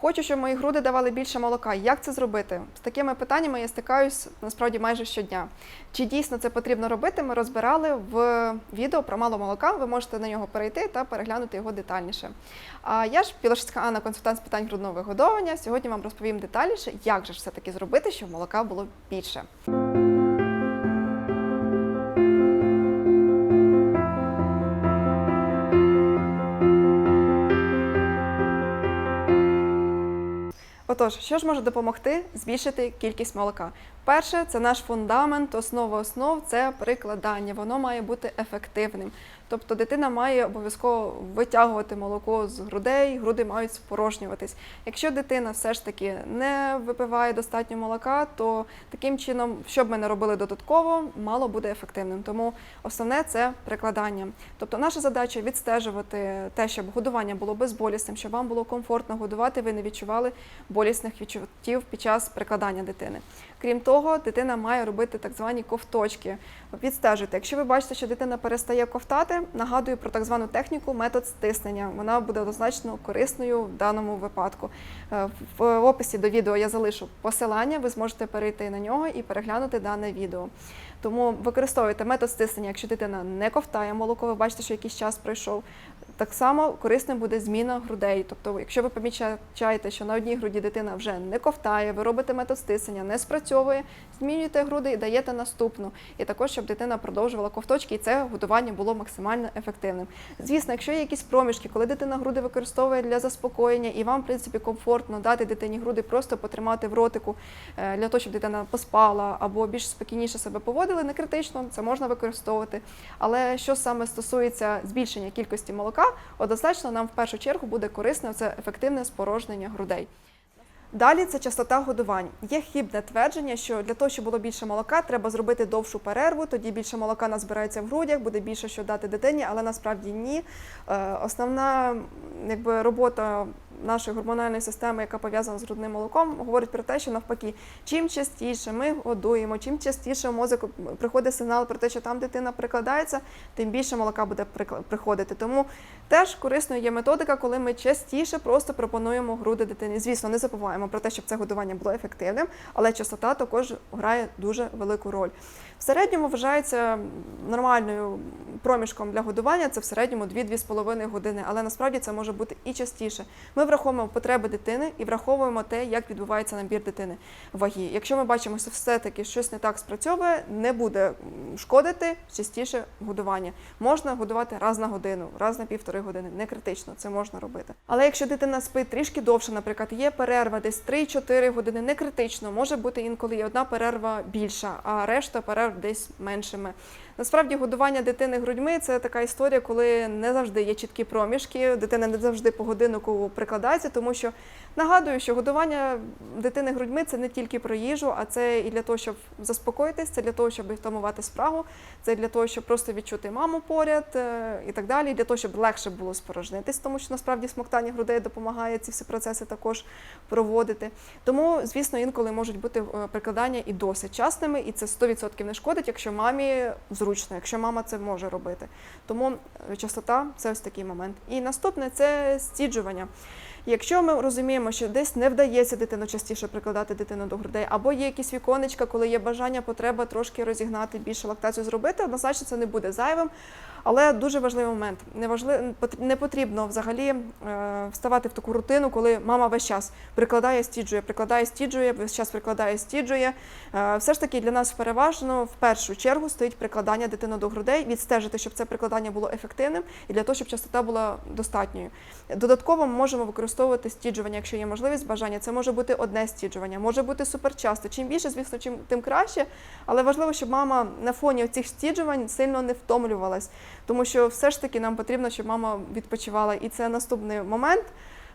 Хочу, щоб мої груди давали більше молока. Як це зробити? З такими питаннями я стикаюсь насправді майже щодня. Чи дійсно це потрібно робити? Ми розбирали в відео про мало молока. Ви можете на нього перейти та переглянути його детальніше. А я ж Білошицька Анна, консультант з питань грудного вигодовування. Сьогодні вам розповім детальніше, як же ж все таки зробити, щоб молока було більше. Отож, що ж може допомогти збільшити кількість молока? Перше, це наш фундамент, основа основ це прикладання. Воно має бути ефективним. Тобто дитина має обов'язково витягувати молоко з грудей, груди мають спорожнюватись. Якщо дитина все ж таки не випиває достатньо молока, то таким чином, що б ми не робили додатково, мало буде ефективним. Тому основне це прикладання. Тобто наша задача відстежувати те, щоб годування було безболісним, щоб вам було комфортно годувати, ви не відчували болісних відчуттів під час прикладання дитини. Крім того, дитина має робити так звані ковточки. Відстежуйте. Якщо ви бачите, що дитина перестає ковтати, нагадую про так звану техніку метод стиснення. Вона буде однозначно корисною в даному випадку. Е, В описі до відео я залишу посилання, ви зможете перейти на нього і переглянути дане відео. Тому використовуйте метод стиснення, якщо дитина не ковтає молоко, ви бачите, що якийсь час пройшов. Так само корисним буде зміна грудей. Тобто, якщо ви помічаєте, що на одній груді дитина вже не ковтає, ви робите метод стиснення, не спрацьовує, змінюєте груди і даєте наступну. І також, щоб дитина продовжувала ковточки, і це годування було максимально ефективним. Звісно, якщо є якісь проміжки, коли дитина груди використовує для заспокоєння, і вам, в принципі, комфортно дати дитині груди, просто потримати в ротику е, для того, щоб дитина поспала або більш спокійніше себе поводили, не критично, це можна використовувати. Але що саме стосується збільшення кількості молока, однозначно нам в першу чергу буде корисно це ефективне спорожнення грудей. Далі це частота годувань. Є хібне твердження, що для того, щоб було більше молока, треба зробити довшу перерву, тоді більше молока назбирається в грудях, буде більше що дати дитині, але насправді ні. Е, Основна якби, робота нашої гормональної системи, яка пов'язана з грудним молоком, говорить про те, що навпаки, чим частіше ми годуємо, чим частіше в мозок приходить сигнал про те, що там дитина прикладається, тим більше молока буде приходити. Тому теж корисною є методика, коли ми частіше просто пропонуємо груди дитині. Звісно, не забуваємо про те, щоб це годування було ефективним, але частота також грає дуже велику роль. В середньому вважається нормальною проміжком для годування це в середньому 2-2,5 години, але насправді це може бути і частіше. Ми враховуємо потреби дитини і враховуємо те, як відбувається набір дитини ваги. Якщо ми бачимо, що все-таки щось не так спрацьовує, не буде шкодити частіше годування. Можна годувати раз на годину, раз на півтори години. Не критично, це можна робити. Але якщо дитина спить трішки довше, наприклад, є перерва десь 3-4 години, не критично, може бути інколи і одна перерва більша, а решта перерв десь меншими. Насправді годування дитини грудьми це така історія, коли не завжди є чіткі проміжки, дитина не завжди по годиннику прикладається, тому що нагадую, що годування дитини грудьми це не тільки про їжу, а це і для того, щоб заспокоїтись, це для того, щоб втамувати спрагу, це для того, щоб просто відчути маму поряд е, і так далі, і для того, щоб легше було спорожнитись, тому що насправді смоктання грудей допомагає ці всі процеси також проводити. Тому, звісно, інколи можуть бути е, прикладання і досить частими, і це 100% не шкодить, якщо мамі зручно, якщо мама це може робити. Тому е, частота це ось такий момент. І наступне це стіджування. Якщо ми розуміємо, що десь не вдається дитину частіше прикладати дитину до грудей, або є якісь віконечка, коли є бажання, потреба трошки розігнати більше лактацію зробити, однозначно це не буде зайвим. Але дуже важливий момент. Не, потрібно взагалі е, вставати в таку рутину, коли мама весь час прикладає, стіджує, прикладає, стіджує, весь час прикладає, стіджує. Е, все ж таки для нас переважно в першу чергу стоїть прикладання дитини до грудей, відстежити, щоб це прикладання було ефективним і для того, щоб частота була достатньою. Додатково ми можемо використовувати стіджування, якщо є можливість, бажання. Це може бути одне стіджування, може бути суперчасто. Чим більше, звісно, чим тим краще. Але важливо, щоб мама на фоні цих стіджувань сильно не втомлювалась, тому що все ж таки нам потрібно, щоб мама відпочивала. І це наступний момент.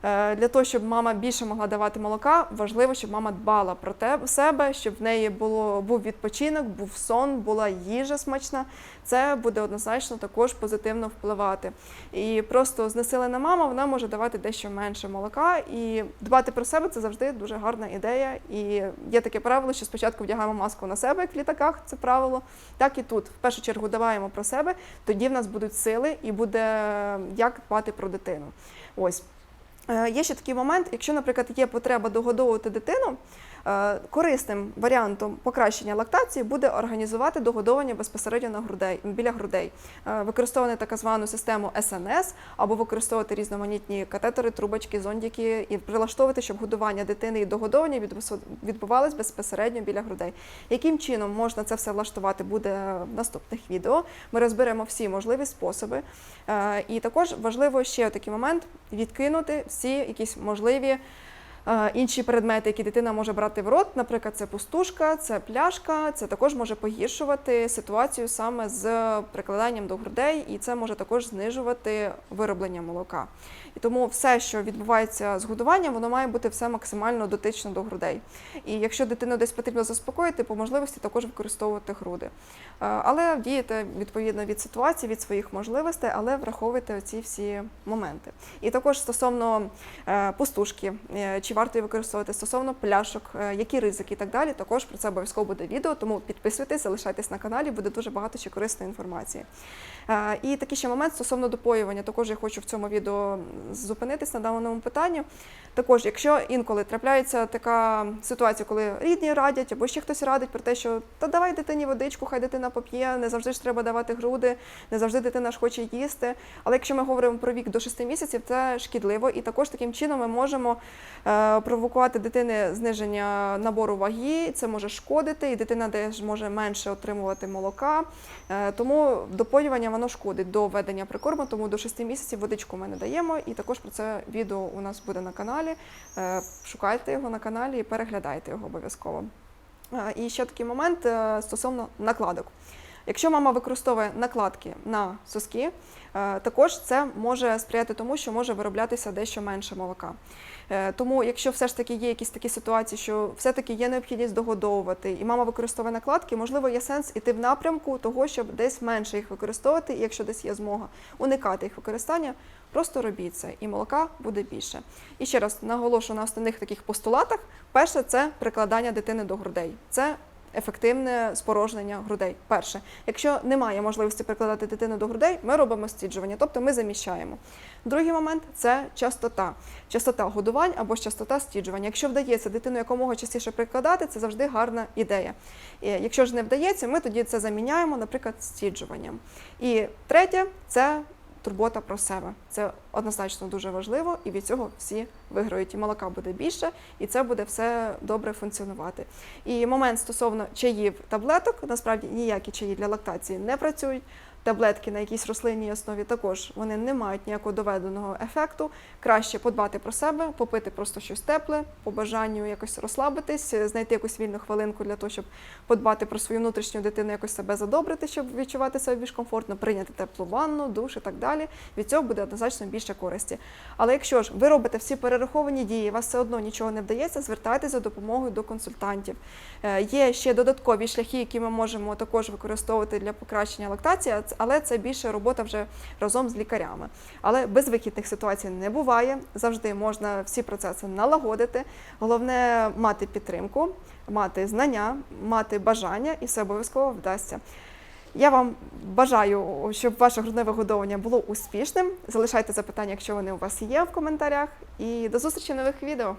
Е, Для того, щоб мама більше могла давати молока, важливо, щоб мама дбала про те себе, щоб в неї було був відпочинок, був сон, була їжа смачна. Це буде однозначно також позитивно впливати. І просто знесилена мама вона може давати дещо менше молока. І дбати про себе це завжди дуже гарна ідея. І є таке правило, що спочатку вдягаємо маску на себе, як в літаках, це правило. Так і тут. В першу чергу дбаємо про себе, тоді в нас будуть сили і буде як дбати про дитину. Ось. Е, Є ще такий момент, якщо, наприклад, є потреба догодовувати дитину, е, корисним варіантом покращення лактації буде організувати догодовування безпосередньо на грудей, біля грудей, Е, використовувати так звану систему СНС або використовувати різноманітні катетери, трубочки, зондики і прилаштовувати, щоб годування дитини і догодовування відбувалось безпосередньо біля грудей. Яким чином можна це все влаштувати, буде в наступних відео. Ми розберемо всі можливі способи. І також важливо ще такий момент відкинути всі якісь можливі. Інші предмети, які дитина може брати в рот, наприклад, це пустушка, це пляшка, це також може погіршувати ситуацію саме з прикладанням до грудей, і це може також знижувати вироблення молока. І тому все, що відбувається з годуванням, воно має бути все максимально дотично до грудей. І якщо дитину десь потрібно заспокоїти, по можливості також використовувати груди. Але діяти відповідно від ситуації, від своїх можливостей, але враховуйте ці всі моменти. І також стосовно е, пустушки, е, чи варто її використовувати стосовно пляшок, е, які ризики і так далі. Також про це обов'язково буде відео, тому підписуйтесь, залишайтесь на каналі, буде дуже багато ще корисної інформації. Е, І такий ще момент стосовно допоювання. Також я хочу в цьому відео зупинитись на даному питанні. Також, якщо інколи трапляється така ситуація, коли рідні радять або ще хтось радить про те, що та давай дитині водичку, хай дитина поп'є, не завжди ж треба давати груди, не завжди дитина ж хоче їсти. Але якщо ми говоримо про вік до 6 місяців, це шкідливо, і також таким чином ми можемо е, провокувати дитини зниження набору ваги, це може шкодити, і дитина теж може менше отримувати молока. Е, тому допоювання воно шкодить до введення прикорму, тому до 6 місяців водичку ми не даємо. І також про це відео у нас буде на каналі. Е, Шукайте його на каналі і переглядайте його обов'язково. Е, І ще такий момент стосовно накладок. Якщо мама використовує накладки на соски, е, також це може сприяти тому, що може вироблятися дещо менше молока. Е, Тому, якщо все ж таки є якісь такі ситуації, що все-таки є необхідність догодовувати, і мама використовує накладки, можливо, є сенс іти в напрямку того, щоб десь менше їх використовувати, і якщо десь є змога уникати їх використання, просто робіть це, і молока буде більше. І ще раз наголошую на основних таких постулатах. Перше це прикладання дитини до грудей. Це ефективне спорожнення грудей. Перше, якщо немає можливості прикладати дитину до грудей, ми робимо стіджування, тобто ми заміщаємо. Другий момент це частота, частота годувань або частота стіджування. Якщо вдається дитину якомога частіше прикладати, це завжди гарна ідея. І якщо ж не вдається, ми тоді це заміняємо, наприклад, стіджуванням. І третє це турбота про себе. Це однозначно дуже важливо, і від цього всі виграють. І молока буде більше, і це буде все добре функціонувати. І момент стосовно чаїв таблеток, насправді ніякі чаї для лактації не працюють. Таблетки на якійсь рослинній основі також вони не мають ніякого доведеного ефекту. Краще подбати про себе, попити просто щось тепле, по бажанню якось розслабитись, знайти якусь вільну хвилинку для того, щоб подбати про свою внутрішню дитину, якось себе задобрити, щоб відчувати себе більш комфортно, прийняти теплу ванну, душ і так далі. Від цього буде однозначно більше користі. Але якщо ж ви робите всі перераховані дії, у вас все одно нічого не вдається, звертайтеся за допомогою до консультантів. Е, Є ще додаткові шляхи, які ми можемо також використовувати для покращення лактації, але це більше робота вже разом з лікарями. Але безвихідних ситуацій не буває. Завжди можна всі процеси налагодити. Головне мати підтримку, мати знання, мати бажання, і все обов'язково вдасться. Я вам бажаю, щоб ваше грудне вигодовування було успішним. Залишайте запитання, якщо вони у вас є в коментарях. І до зустрічі нових відео.